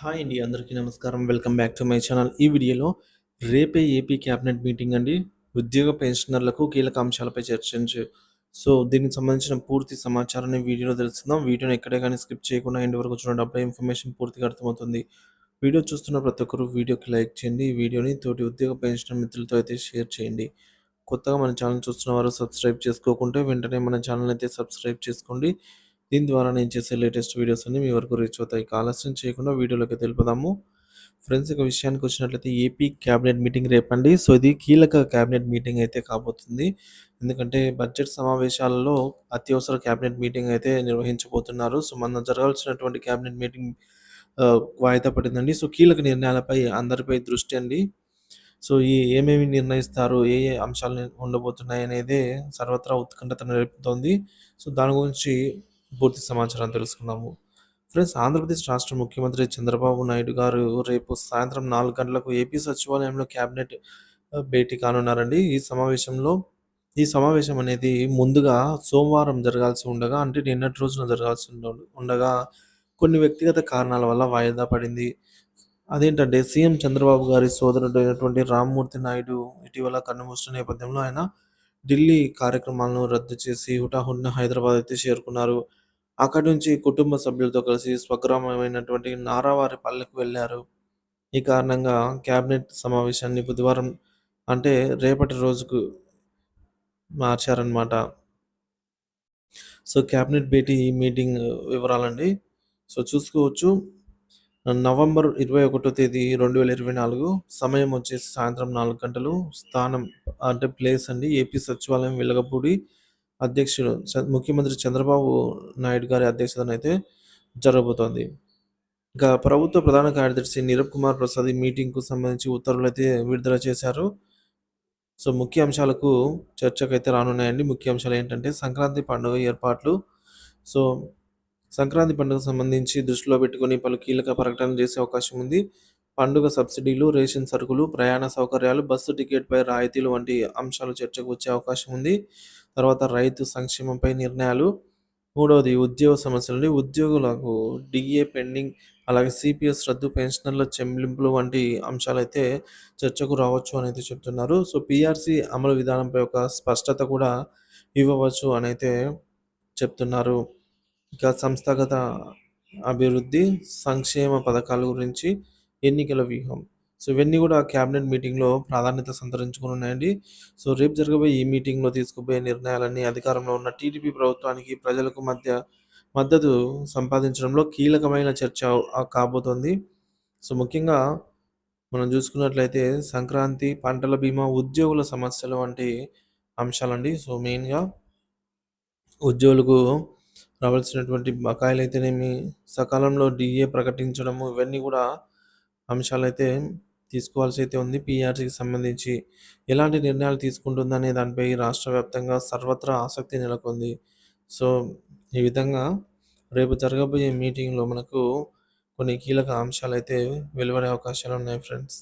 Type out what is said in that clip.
Hi అండి అందరికీ నమస్కారం. Welcome back to my channel. ఈ వీడియోలో రేపే ఏపీ క్యాబినెట్ మీటింగ్ అండి. ఉద్యోగ పెన్షనర్లకు కీలక అంశాలపై చర్చించు. సో దీనికి సంబంధించిన పూర్తి సమాచారాన్ని వీడియోలో తెలుసుకుందాం. వీడియోని ఎక్కడే కానీ స్కిప్ చేయకుండా ఎండ్ వరకు చూడండి. అప్పుడే ఇన్ఫర్మేషన్ పూర్తిగా అర్థమవుతుంది. వీడియో చూస్తున్న ప్రతి ఒక్కరు వీడియోకి లైక్ చేయండి. ఈ వీడియోని తోటి ఉద్యోగ పెన్షనర్ మిత్రులతో అయితే షేర్ చేయండి. కొత్తగా మన ఛానల్ చూస్తున్న వారు సబ్స్క్రైబ్ చేసుకోకుంటే వెంటనే మన ఛానల్ అయితే సబ్స్క్రైబ్ చేసుకోండి. దీని ద్వారా నేను చేసే లేటెస్ట్ వీడియోస్ అన్ని మీ వరకు రీచ్ అవుతాయి. ఆలస్యం చేయకుండా వీడియోలోకి తెలుపుదాము ఫ్రెండ్స్ ఇక విషయానికి వచ్చినట్లయితే ఏపీ క్యాబినెట్ మీటింగ్ రేపండి. సో ఇది కీలక క్యాబినెట్ మీటింగ్ అయితే కాబోతుంది. ఎందుకంటే బడ్జెట్ సమావేశాలలో అత్యవసర క్యాబినెట్ మీటింగ్ అయితే నిర్వహించబోతున్నారు. సో మన జరగాల్సినటువంటి క్యాబినెట్ మీటింగ్ వాయిదా పడిందండి. సో కీలక నిర్ణయాలపై అందరిపై దృష్టి అండి. సో ఈ ఏమేమి నిర్ణయిస్తారు ఏ ఏ అంశాలు ఉండబోతున్నాయి అనేది సర్వత్రా ఉత్కంఠతను నేర్పుతోంది సో దాని గురించి పూర్తి సమాచారం తెలుసుకున్నాము ఫ్రెండ్స్ ఆంధ్రప్రదేశ్ రాష్ట్ర ముఖ్యమంత్రి చంద్రబాబు నాయుడు గారు రేపు సాయంత్రం నాలుగు గంటలకు ఏపీ సచివాలయంలో క్యాబినెట్ భేటీ కానున్నారండి. ఈ సమావేశంలో ఈ సమావేశం అనేది ముందుగా సోమవారం జరగాల్సి ఉండగా అంటే నిన్నటి రోజున జరగాల్సి ఉండగా కొన్ని వ్యక్తిగత కారణాల వల్ల వాయిదా పడింది. అదేంటంటే సీఎం చంద్రబాబు గారి సోదరుడు అయినటువంటి రామ్మూర్తి నాయుడు ఇటీవల కన్నుమూసిన నేపథ్యంలో ఆయన ఢిల్లీ కార్యక్రమాలను రద్దు చేసి హుటాహుటిన హైదరాబాద్ అయితే చేరుకున్నారు. అక్కడి నుంచి కుటుంబ సభ్యులతో కలిసి స్వగ్రామమైనటువంటి నారావారి పల్లెకు వెళ్ళారు. ఈ కారణంగా క్యాబినెట్ సమావేశాన్ని బుధవారం అంటే రేపటి రోజుకు మార్చారనమాట సో క్యాబినెట్ భేటీ మీటింగ్ వివరాలండి. సో చూసుకోవచ్చు. నవంబర్ ఇరవై ఒకటో తేదీ రెండు వేల ఇరవై నాలుగు సమయం వచ్చేసి సాయంత్రం నాలుగు గంటలు. స్థానం అంటే ప్లేస్ అండి. ఏపీ సచివాలయం వెలగపూడి అధ్యక్షుడు ముఖ్యమంత్రి చంద్రబాబు నాయుడు గారి అధ్యక్షతన అయితే జరగబోతోంది. ఇంకా ప్రభుత్వ ప్రధాన కార్యదర్శి నీరబ్ కుమార్ ప్రసాద్ ఈ మీటింగ్కు సంబంధించి ఉత్తర్వులు అయితే విడుదల చేశారు. సో ముఖ్య అంశాలకు చర్చకైతే రానున్నాయండి. ముఖ్య అంశాలు ఏంటంటే సంక్రాంతి పండుగ ఏర్పాట్లు. సో సంక్రాంతి పండుగకు సంబంధించి దృష్టిలో పెట్టుకొని పలు కీలక ప్రకటనలు చేసే అవకాశం ఉంది. పండుగ సబ్సిడీలు రేషన్ సరుకులు ప్రయాణ సౌకర్యాలు బస్సు టికెట్పై రాయితీలు వంటి అంశాలు చర్చకు వచ్చే అవకాశం ఉంది. తర్వాత రైతు సంక్షేమంపై నిర్ణయాలు. మూడవది ఉద్యోగ సమస్యలని ఉద్యోగులకు డిఏ పెండింగ్ అలాగే సిపిఎస్ రద్దు పెన్షనర్ల చెల్లింపులు వంటి అంశాలు అయితే చర్చకు రావచ్చు అని అయితే చెప్తున్నారు. సో పిఆర్సి అమలు విధానంపై ఒక స్పష్టత కూడా ఇవ్వవచ్చు అని అయితే చెప్తున్నారు. ఇక సంస్థాగత అభివృద్ధి సంక్షేమ పథకాల గురించి ఎన్నికల వ్యూహం. సో ఇవన్నీ కూడా క్యాబినెట్ మీటింగ్లో ప్రాధాన్యత సంతరించుకుని ఉన్నాయండి. సో రేపు జరగబోయే ఈ మీటింగ్లో తీసుకుపోయే నిర్ణయాలన్నీ అధికారంలో ఉన్న టీడీపీ ప్రభుత్వానికి ప్రజలకు మధ్య మద్దతు సంపాదించడంలో కీలకమైన చర్చ కాబోతోంది. సో ముఖ్యంగా మనం చూసుకున్నట్లయితే సంక్రాంతి పంటల బీమా ఉద్యోగుల సమస్యలు వంటి అంశాలండి. సో మెయిన్గా ఉద్యోగులకు రావాల్సినటువంటి బకాయిలు అయితేనేమి సకాలంలో డిఏ ప్రకటించడము ఇవన్నీ కూడా అంశాలైతే తీసుకోవాల్సి అయితే ఉంది. పీఆర్సీకి సంబంధించి ఎలాంటి నిర్ణయాలు తీసుకుంటుందనే దానిపై రాష్ట్ర వ్యాప్తంగా సర్వత్రా ఆసక్తి నెలకొంది. సో ఈ విధంగా రేపు జరగబోయే మీటింగ్లో మనకు కొన్ని కీలక అంశాలు అయితే వెలువడే అవకాశాలు ఉన్నాయి ఫ్రెండ్స్.